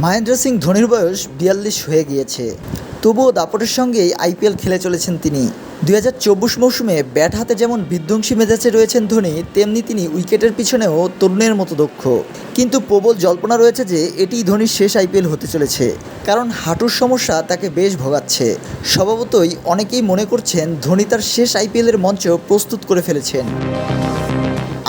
মহেন্দ্র সিং ধোনির বয়স বিয়াল্লিশ হয়ে গিয়েছে। তবুও দাপটের সঙ্গেই আইপিএল খেলে চলেছেন তিনি। দুই হাজার চব্বিশ মৌসুমে ব্যাট হাতে যেমন বিধ্বংসী মেজাজে রয়েছেন ধোনি, তেমনি তিনি উইকেটের পিছনেও তরুণের মতো দক্ষ। কিন্তু প্রবল জল্পনা রয়েছে যে এটিই ধোনির শেষ আইপিএল হতে চলেছে। কারণ হাঁটুর সমস্যা তাকে বেশ ভোগাচ্ছে। স্বভাবতই অনেকেই মনে করছেন ধোনি তার শেষ আইপিএলের মঞ্চ প্রস্তুত করে ফেলেছেন।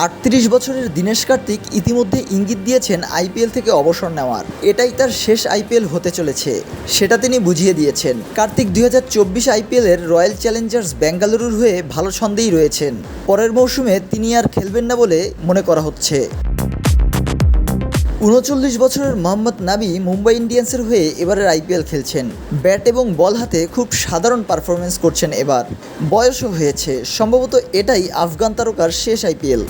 আটত্রিশ বছরের দীনেশ কার্তিক ইতিমধ্যে ইঙ্গিত দিয়েছেন আইপিএল থেকে অবসর নেওয়ার। এটাই তার শেষ আইপিএল হতে চলেছে, সেটা তিনি বুঝিয়ে দিয়েছেন। কার্তিক দুই হাজার চব্বিশ আইপিএলের রয়্যাল চ্যালেঞ্জার্স বেঙ্গালুরুর হয়ে ভালো ছন্দেই রয়েছেন। পরের মৌসুমে তিনি আর খেলবেন না বলে মনে করা হচ্ছে। উনচল্লিশ বছরের মোহাম্মদ নাবি মুম্বাই ইন্ডিয়ান্সের হয়ে এবারের আইপিএল খেলছেন। ব্যাট এবং বল হাতে খুব সাধারণ পারফরমেন্স করছেন এবার। বয়সও হয়েছে, সম্ভবত এটাই আফগান তারকার শেষ আইপিএল।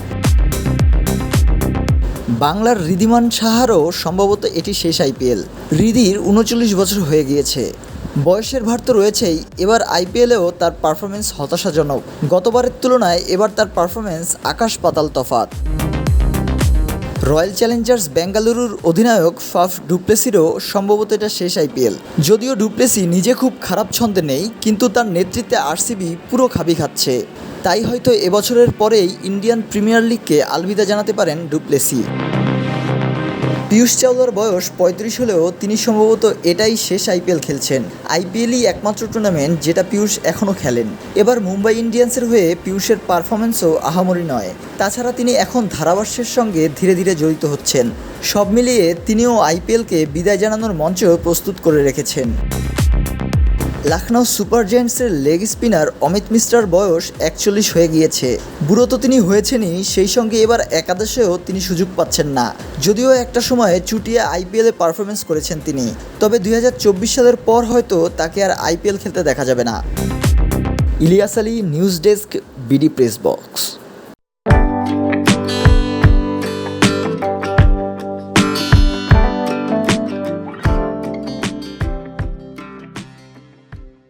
বাংলার রিদিমান সাহারও সম্ভবত এটি শেষ আইপিএল। রিদির উনচল্লিশ বছর হয়ে গিয়েছে। বয়সের ভার তো রয়েছেই, এবার আইপিএলেও তার পারফরমেন্স হতাশাজনক। গতবারের তুলনায় এবার তার পারফরমেন্স আকাশ পাতাল তফাত। রয়্যাল চ্যালেঞ্জার্স বেঙ্গালুরুর অধিনায়ক ফাফ ডুপ্লেসিরও সম্ভবত এটা শেষ আইপিএল। যদিও ডুপ্লেসি নিজে খুব খারাপ ছন্দে নেই, কিন্তু তার নেতৃত্বে আরসিবি পুরো খাবি খাচ্ছে। তাই হয়তো এবছরের পরেই ইন্ডিয়ান প্রিমিয়ার লিগকে আলবিদা জানাতে পারেন ডুপ্লেসি। পীয়ূষ চাওলার বয়স পঁয়ত্রিশ হলেও তিনি সম্ভবত এটাই শেষ আইপিএল খেলছেন। আইপিএলই একমাত্র টুর্নামেন্ট যেটা পীয়ূষ এখনও খেলেন। এবার মুম্বাই ইন্ডিয়ান্সের হয়ে পীয়ূষের পারফরমেন্সও আহামরি নয়। তাছাড়া তিনি এখন ধারাভাষ্যের সঙ্গে ধীরে ধীরে জড়িত হচ্ছেন। সব মিলিয়ে তিনিও আইপিএলকে বিদায় জানানোর মঞ্চ প্রস্তুত করে রেখেছেন। লখনৌ সুপার জায়ান্টসের লেগ স্পিনার অমিত মিশ্রার বয়স একচল্লিশ হয়ে গিয়েছে। বুড়ো তো তিনি হয়েছেনই, সেই সঙ্গে এবার একাদশেও তিনি সুযোগ পাচ্ছেন না। যদিও একটা সময়ে চুটিয়ে আইপিএলে পারফরমেন্স করেছেন তিনি। তবে দুই হাজার চব্বিশ সালের পর হয়তো তাকে আর আইপিএল খেলতে দেখা যাবে না। Ilias Ali, news desk, BD press box.